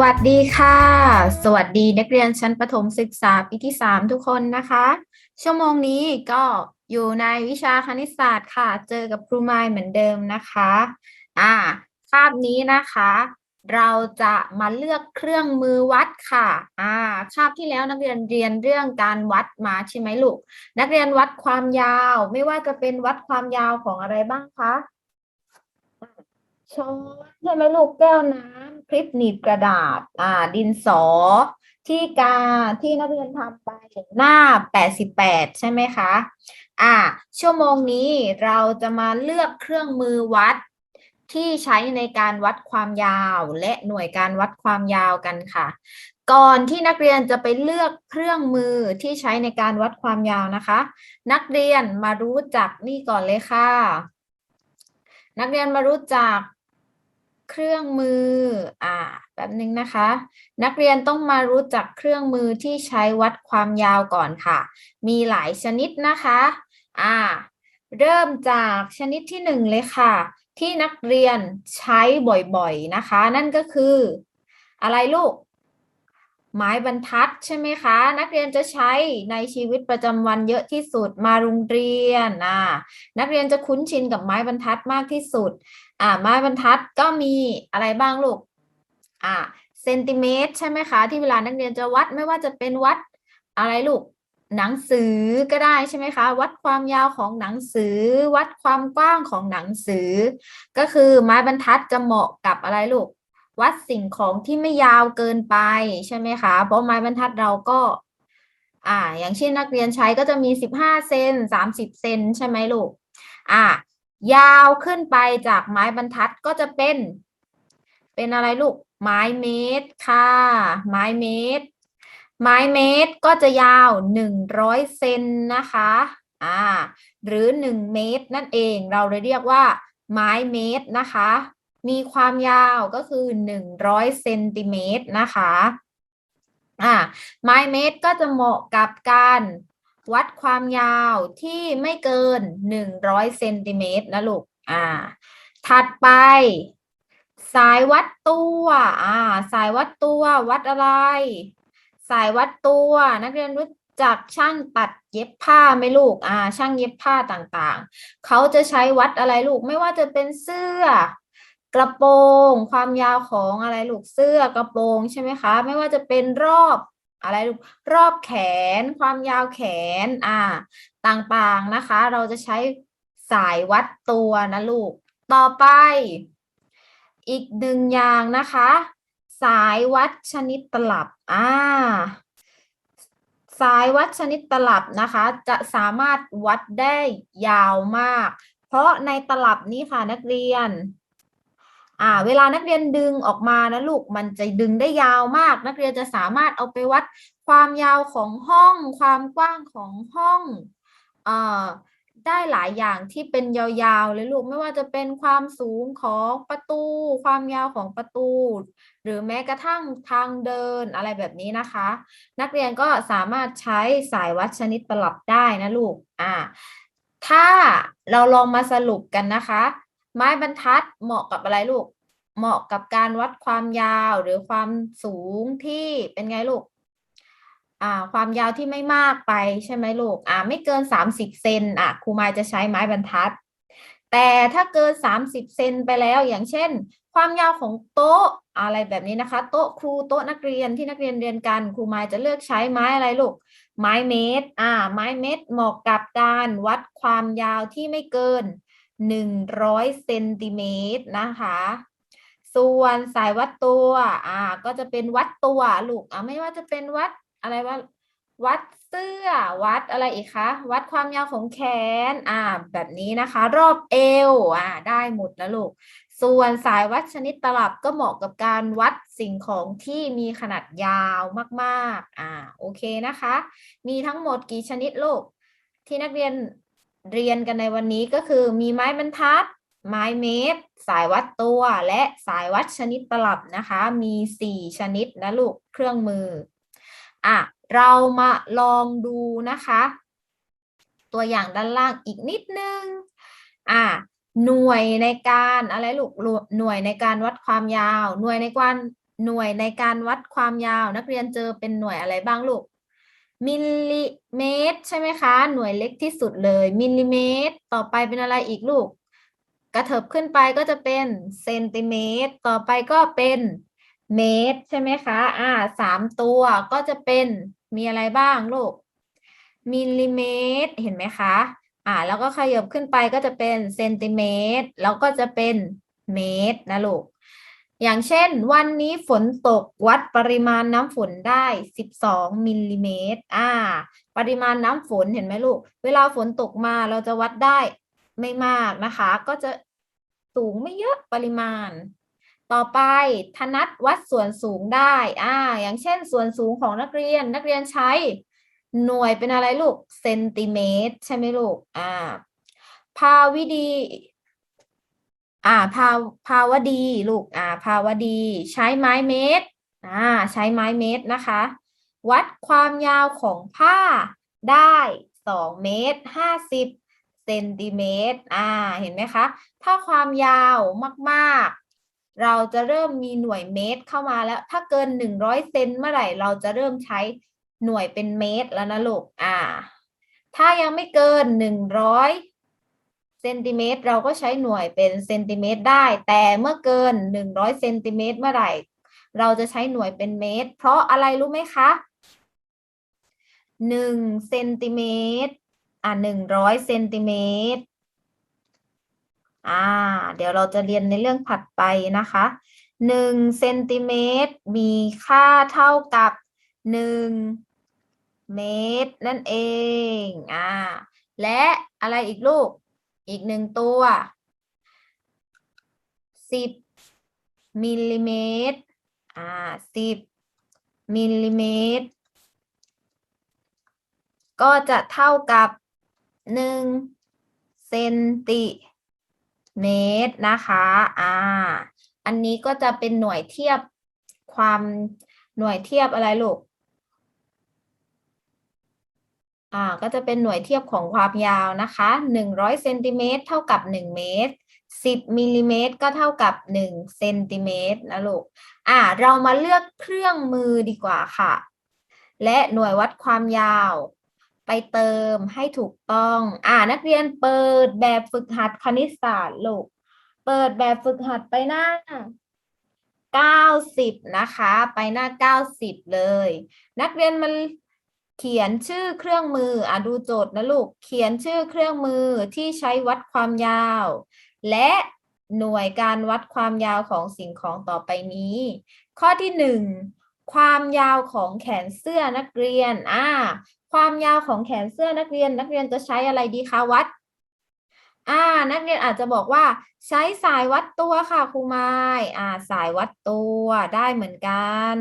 วัสดีค่ะ สวัสดีนักเรียนชั้นประถมศึกษาปีที่สามทุกคนนะคะ ชั่วโมงนี้ก็อยู่ในวิชาคณิตศาสตร์ค่ะ เจอกับครูไมล์เหมือนเดิมนะคะ อ่า คาบนี้นะคะ เราจะมาเลือกเครื่องมือวัดค่ะ อ่า คาบที่แล้วนักเรียนเรียนเรื่องการวัดมาใช่ไหมลูก นักเรียนวัดความยาว ไม่ว่าจะเป็นวัดความยาวของอะไรบ้างคะ ช้อนใช่ไหมลูกแก้วน้ำคลิปหนีบกระดาษ อ่า ดินสอ ที่กาที่นักเรียนทำไปหน้าแปดสิบแปดใช่ไหมคะ อ่า ชั่วโมงนี้เราจะมาเลือกเครื่องมือวัดที่ใช้ในการวัดความยาวและหน่วยการวัดความยาวกันค่ะ ก่อนที่นักเรียนจะไปเลือกเครื่องมือที่ใช้ในการวัดความยาวนะคะ นักเรียนมารู้จักนี่ก่อนเลยค่ะ นักเรียนมารู้จัก เครื่องมือ อ่าแป๊บนึงนะคะ นักเรียนต้องมารู้จักเครื่องมือที่ใช้วัดความยาวก่อนค่ะ มีหลายชนิดนะคะ อ่า เริ่มจากชนิดที่หนึ่งเลยค่ะ ที่นักเรียนใช้บ่อยๆนะคะ นั่นก็คือ อะไรลูก ไม้บรรทัด ใช่ไหมคะ นักเรียนจะใช้ในชีวิตประจำวันเยอะที่สุดมาโรงเรียนอ่านักเรียนจะคุ้นชินกับไม้บรรทัดมากที่สุดอ่าไม้บรรทัดก็มีอะไรบ้างลูกอ่าเซนติเมตรใช่ไหมคะ ที่เวลานักเรียนจะวัดไม่ว่าจะเป็นวัดอะไรลูกหนังสือก็ได้ใช่ไหมคะ วัดความยาวของหนังสือ วัดความกว้างของหนังสือ ก็คือไม้บรรทัดจะเหมาะกับอะไรลูก วัดสิ่งของที่ไม่ยาวเกินไปใช่ไหมคะ เพราะไม้บรรทัดเราก็ อ่า อย่างเช่นนักเรียนใช้ก็จะมีสิบห้าเซนสามสิบเซนใช่ไหมลูก อ่ายาวขึ้นไปจากไม้บรรทัดก็จะเป็น เป็นอะไรลูก ไม้เมตรค่ะ ไม้เมตร ไม้เมตรก็จะยาวหนึ่งร้อยเซนนะคะ อ่า หรือหนึ่งเมตรนั่นเอง เราเลยเรียกว่า ไม้เมตรนะคะ มีความยาวก็คือหนึ่งร้อยเซนติเมตรนะคะอ่าไม้เมตรก็จะเหมาะกับการวัดความยาวที่ไม่เกินหนึ่งร้อยเซนติเมตรนะลูกอ่า ถัดไป สายวัดตัวอ่าสายวัดตัววัดอะไร สายวัดตัวนักเรียนรู้จักช่างตัดเย็บผ้าไหมลูก อ่า ช่างเย็บผ้าต่างๆ เขาจะใช้วัดอะไรลูก ไม่ว่าจะเป็นเสื้อ กระโปรง ความยาวของอะไรลูกเสื้อกระโปรงใช่ไหมคะ ไม่ว่าจะเป็นรอบอะไรลูกรอบแขน ความยาวแขนอ่าต่างๆนะคะ เราจะใช้สายวัดตัวนะลูก ต่อไป อีกหนึ่งอย่างนะคะ สายวัดชนิดตลับอ่าสายวัดชนิดตลับนะคะ จะสามารถวัดได้ยาวมาก เพราะในตลับนี้ค่ะนักเรียน อ่า เวลานักเรียนดึงออกมานะลูกมันจะดึงได้ยาวมาก นักเรียนจะสามารถเอาไปวัดความยาวของห้อง ความกว้างของห้องเอ่อได้หลายอย่างที่เป็นยาวๆเลยลูกไม่ว่าจะเป็นความสูงของประตู ความยาวของประตู หรือแม้กระทั่งทางเดินอะไรแบบนี้นะคะ นักเรียนก็สามารถใช้สายวัดชนิดตลับได้นะลูกอ่าถ้าเราลองมาสรุปกันนะคะ ไม้บรรทัดเหมาะกับอะไรลูก เหมาะกับการวัดความยาวหรือความสูงที่เป็นไงลูก อ่า ความยาวที่ไม่มากไปใช่ไหมลูก อ่า ไม่เกินสามสิบเซนอะครูมายจะใช้ไม้บรรทัด แต่ถ้าเกินสามสิบเซนไปแล้วอย่างเช่น ความยาวของโต๊ะอะไรแบบนี้นะคะ โต๊ะครูโต๊ะนักเรียนที่นักเรียนเรียนกันครูมายจะเลือกใช้ไม้อะไรลูก ไม้เมตร อ่า ไม้เมตรเหมาะกับการวัดความยาวที่ไม่เกิน หนึ่งร้อยเซนติเมตรนะคะ ส่วนสายวัดตัวอ่าก็จะเป็นวัดตัวลูกอ่าไม่ว่าจะเป็นวัดอะไรว่าวัดเสื้อวัดอะไรอีกคะวัดความยาวของแขนอ่าแบบนี้นะคะ รอบเอวอ่าได้หมดนะลูก ส่วนสายวัดชนิดตลับก็เหมาะกับการวัดสิ่งของที่มีขนาดยาวมากๆอ่าโอเคนะคะ มีทั้งหมดกี่ชนิดลูกที่นักเรียน เรียนกันในวันนี้ก็คือมีไม้บรรทัด ไม้เมตร สายวัดตัว และสายวัดชนิดตลับนะคะ มีสี่ชนิดนะลูกเครื่องมืออะเรามาลองดูนะคะ ตัวอย่างด้านล่างอีกนิดนึงอะหน่วยในการอะไรลูกหน่วยในการวัดความยาว หน่วยในการหน่วยในการวัดความยาว นักเรียนเจอเป็นหน่วยอะไรบ้างลูก มิลลิเมตร ใช่ไหมคะ หน่วยเล็กที่สุดเลย มิลลิเมตร ต่อไปเป็นอะไรอีกลูก กระเถิบขึ้นไปก็จะเป็นเซนติเมตร ต่อไปก็เป็นเมตร ใช่ไหมคะ อ่าสามตัวก็จะเป็นมีอะไรบ้างลูก มิลลิเมตร เห็นไหมคะ อ่า แล้วก็ขยับขึ้นไปก็จะเป็นเซนติเมตร แล้วก็จะเป็นเมตรนะลูก อย่างเช่น วันนี้ฝนตกวัดปริมาณน้ำฝนได้ 12มิลลิเมตรอ่า ปริมาณน้ำฝนเห็นไหมลูก เวลาฝนตกมาเราจะวัดได้ไม่มากนะคะ ก็จะสูงไม่เยอะปริมาณ ต่อไปธนัดวัดส่วนสูงได้อ่าอย่างเช่น ส่วนสูงของนักเรียนนักเรียนใช้ หน่วยเป็นอะไรลูกเซนติเมตร ใช่ไหมลูกอ่าภาวิดี อ่าภาภาวดีลูกอ่าภาวดี ใช้ไม้เมตรอ่าใช้ไม้เมตรนะคะ วัดความยาวของผ้าได้สองเมตรห้าสิบเซนติเมตรอ่าเห็นไหมคะ ถ้าความยาวมากๆ เราจะเริ่มมีหน่วยเมตรเข้ามาแล้ว ถ้าเกินหนึ่งร้อยเซนเมื่อไหร่เราจะเริ่มใช้หน่วยเป็นเมตรแล้วนะลูกอ่า ถ้ายังไม่เกินหนึ่งร้อย เซนติเมตรเราก็ใช้หน่วยเป็นเซนติเมตรได้ แต่เมื่อเกินหนึ่งร้อยเซนติเมตรเมื่อไหร่ เราจะใช้หน่วยเป็นเมตร เพราะอะไรรู้ไหมคะหนึ่งเซนติเมตรอ่าหนึ่งร้อยเซนติเมตรอ่า เดี๋ยวเราจะเรียนในเรื่องถัดไปนะคะหนึ่งเซนติเมตรมีค่าเท่ากับหนึ่งเมตรนั่นเอง อ่า และอะไรอีกลูก อีกหนึ่งตัวสิบมิลลิเมตร อ่าสิบมิลลิเมตร ก็จะเท่ากับหนึ่งเซนติเมตรนะคะ อ่า อันนี้ก็จะเป็นหน่วยเทียบความหน่วยเทียบอะไรลูก อ่าก็จะเป็นหน่วยเทียบของความยาวนะคะหนึ่งร้อยเซนติเมตรเท่ากับหนึ่งเมตรสิบมิลลิเมตรก็เท่ากับหนึ่งเซนติเมตรนะลูกอ่าเรามาเลือกเครื่องมือดีกว่าค่ะ และหน่วยวัดความยาว ไปเติมให้ถูกต้อง อ่านักเรียนเปิดแบบฝึกหัดคณิตศาสตร์ลูกเปิดแบบฝึกหัดไปหน้าเก้าสิบนะคะ ไปหน้าเก้าสิบเลย นักเรียนมัน เขียนชื่อเครื่องมืออะดูโจทย์นะลูก เขียนชื่อเครื่องมือที่ใช้วัดความยาว และหน่วยการวัดความยาวของสิ่งของต่อไปนี้ ข้อที่หนึ่งความยาวของแขนเสื้อนักเรียนอ่าความยาวของแขนเสื้อนักเรียน นักเรียนจะใช้อะไรดีคะวัดอ่า นักเรียนอาจจะบอกว่าใช้สายวัดตัวค่ะครูไม้อ่า สายวัดตัวได้เหมือนกัน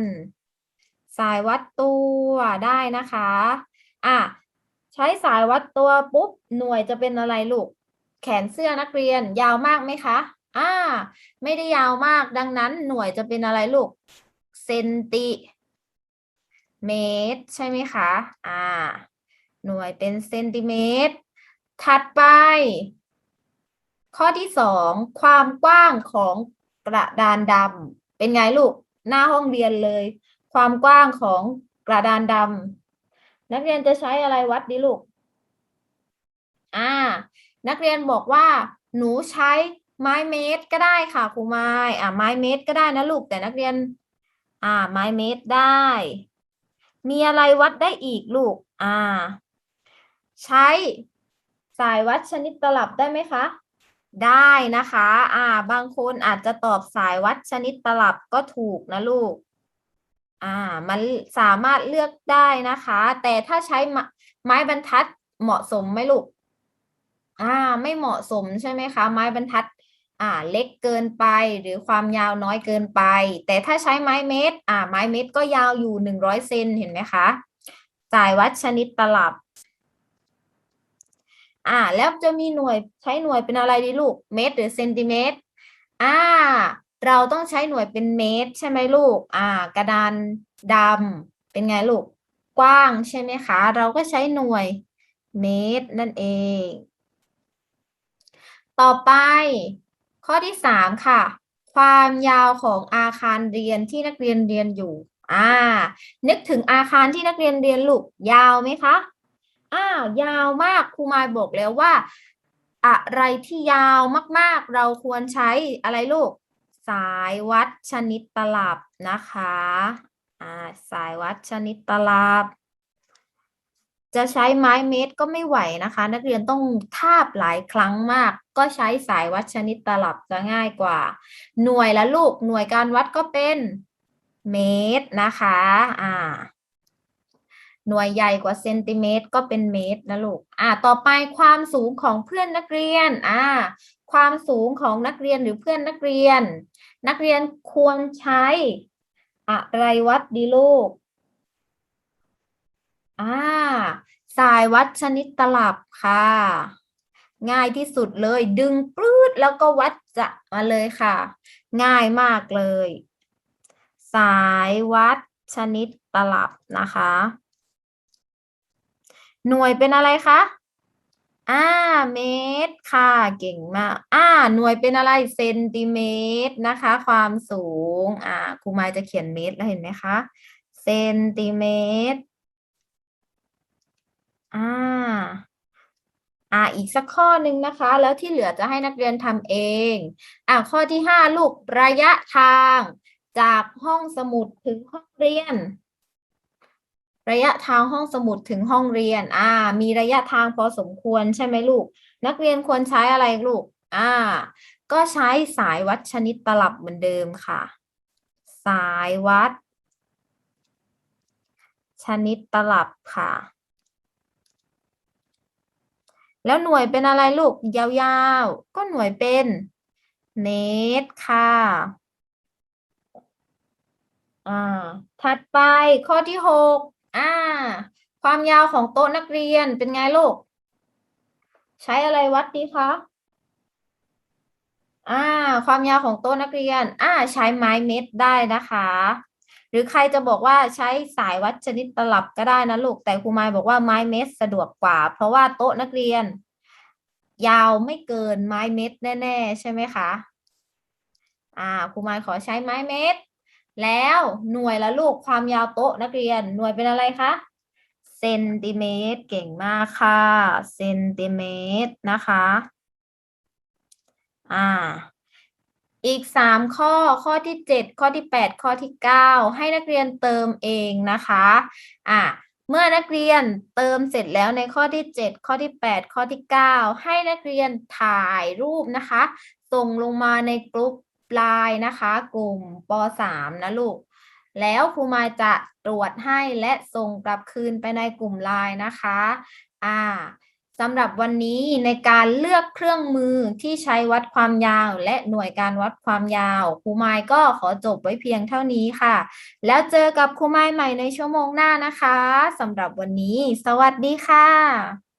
ายวัดตัวได้นะคะ อะ ใช้สายวัดตัวปุ๊บ หน่วยจะเป็นอะไรลูก แขนเสื้อนักเรียนยาวมากไหมคะ อ่า ไม่ได้ยาวมากดังนั้นหน่วยจะเป็นอะไรลูก เซนติเมตร ใช่ไหมคะ อ่า หน่วยเป็นเซนติเมตร ถัดไป ข้อที่สองความกว้างของกระดานดำเป็นไงลูก หน้าห้องเรียนเลย ความกว้างของกระดานดำนักเรียนจะใช้อะไรวัดดีลูก อ่า นักเรียนบอกว่า หนูใช้ไม้เมตรก็ได้ค่ะครูไม้อ่าไม้เมตรก็ได้นะลูกแต่นักเรียน อ่า ไม้เมตรได้ มีอะไรวัดได้อีกลูก อ่า ใช้สายวัดชนิดตลับได้ไหมคะได้นะคะ อ่า บางคนอาจจะตอบสายวัดชนิดตลับก็ถูกนะลูก อ่ามันสามารถเลือกได้นะคะ แต่ถ้าใช้ไม้บรรทัดเหมาะสมไหมลูกอ่า ไม่เหมาะสมใช่ไหมคะ ไม้บรรทัด อ่า เล็กเกินไปหรือความยาวน้อยเกินไป แต่ถ้าใช้ไม้เมตร อ่า ไม้เมตรก็ยาวอยู่หนึ่งร้อยเซนเห็นไหมคะสายวัดชนิดตลับ อ่า แล้วจะมีหน่วยใช้หน่วยเป็นอะไรดีลูก เมตร หรือเซนติเมตร อ่า เราต้องใช้หน่วยเป็นเมตร ใช่ไหมลูก อ่า กระดานดำเป็นไงลูก กว้างใช่ไหมคะ เราก็ใช้หน่วยเมตรนั่นเอง ต่อไป ข้อที่สามค่ะ ความยาวของอาคารเรียนที่นักเรียนเรียนอยู่ อ่า นึกถึงอาคารที่นักเรียนเรียนลูกยาวไหมคะ อ้าว ยาวมากครูมายบอกแล้วว่า อะไรที่ยาวมาก ๆ เราควรใช้อะไรลูก สายวัดชนิดตลับนะคะอ่าสายวัดชนิดตลับ จะใช้ไม้เมตรก็ไม่ไหวนะคะ นักเรียนต้องทาบหลายครั้งมาก ก็ใช้สายวัดชนิดตลับจะง่ายกว่า หน่วยละลูกหน่วยการวัดก็เป็นเมตรนะคะอ่าหน่วยใหญ่กว่าเซนติเมตรก็เป็นเมตรนะลูก อ่า ต่อไปความสูงของเพื่อนนักเรียน อ่า ความสูงของนักเรียนหรือเพื่อนนักเรียน นักเรียนควรใช้อะไรวัดดีลูก อ่า สายวัดชนิดตลับค่ะ ง่ายที่สุดเลย ดึงปลื้ดแล้วก็วัดจะมาเลยค่ะ ง่ายมากเลย สายวัดชนิดตลับนะคะ หน่วยเป็นอะไรคะ อ่าเมตรค่ะ เก่งมากอ่าหน่วยเป็นอะไรเซนติเมตรนะคะ ความสูง อ่าครูมายจะเขียนเมตรแล้วเห็นไหมคะเซนติเมตรอ่าอ่าอีกสักข้อหนึ่งนะคะ แล้วที่เหลือจะให้นักเรียนทำเองอ่าข้อที่ห้าลูกระยะทาง จากห้องสมุดถึงห้องเรียน ระยะทางห้องสมุดถึงห้องเรียน อ่า มีระยะทางพอสมควรใช่ไหมลูก นักเรียนควรใช้อะไรลูก อ่า ก็ใช้สายวัดชนิดตลับเหมือนเดิมค่ะ สายวัด ชนิดตลับค่ะ แล้วหน่วยเป็นอะไรลูก ยาวๆ ก็หน่วยเป็นเมตรค่ะ อ่า ถัดไปข้อที่หก อ่า ความยาวของโต๊ะนักเรียนเป็นไงลูก ใช้อะไรวัดดีคะอ่า ความยาวของโต๊ะนักเรียน อ่า ใช้ไม้เมตรได้นะคะ หรือใครจะบอกว่าใช้สายวัดชนิดตลับก็ได้นะลูก แต่ครูไม้บอกว่าไม้เมตรสะดวกกว่า เพราะว่าโต๊ะนักเรียน ยาวไม่เกินไม้เมตรแน่ ๆ ใช่ไหมคะ อ่า ครูไม้ขอใช้ไม้เมตร แล้วหน่วยละลูกความยาวโต๊ะนักเรียนหน่วยเป็นอะไรคะเซนติเมตรเก่งมากค่ะ เซนติเมตรนะคะ อ่า อีกสามข้อข้อที่เจ็ดข้อที่แปดข้อที่เก้าให้นักเรียนเติมเองนะคะ อ่าเมื่อนักเรียนเติมเสร็จแล้วในข้อที่เจ็ดข้อที่แปดข้อที่เก้าให้นักเรียนถ่ายรูปนะคะ ส่งลงมาในกลุ่ม ไลน์นะคะ กลุ่มปสามนะลูก แล้วครูมายจะตรวจให้และส่งกลับคืนไปในกลุ่มไลน์นะคะอ่าสำหรับวันนี้ในการเลือกเครื่องมือที่ใช้วัดความยาว และหน่วยการวัดความยาวครูมายก็ขอจบไว้เพียงเท่านี้ค่ะ แล้วเจอกับครูมาใหม่ในชั่วโมงหน้านะคะสำหรับวันนี้ สวัสดีค่ะ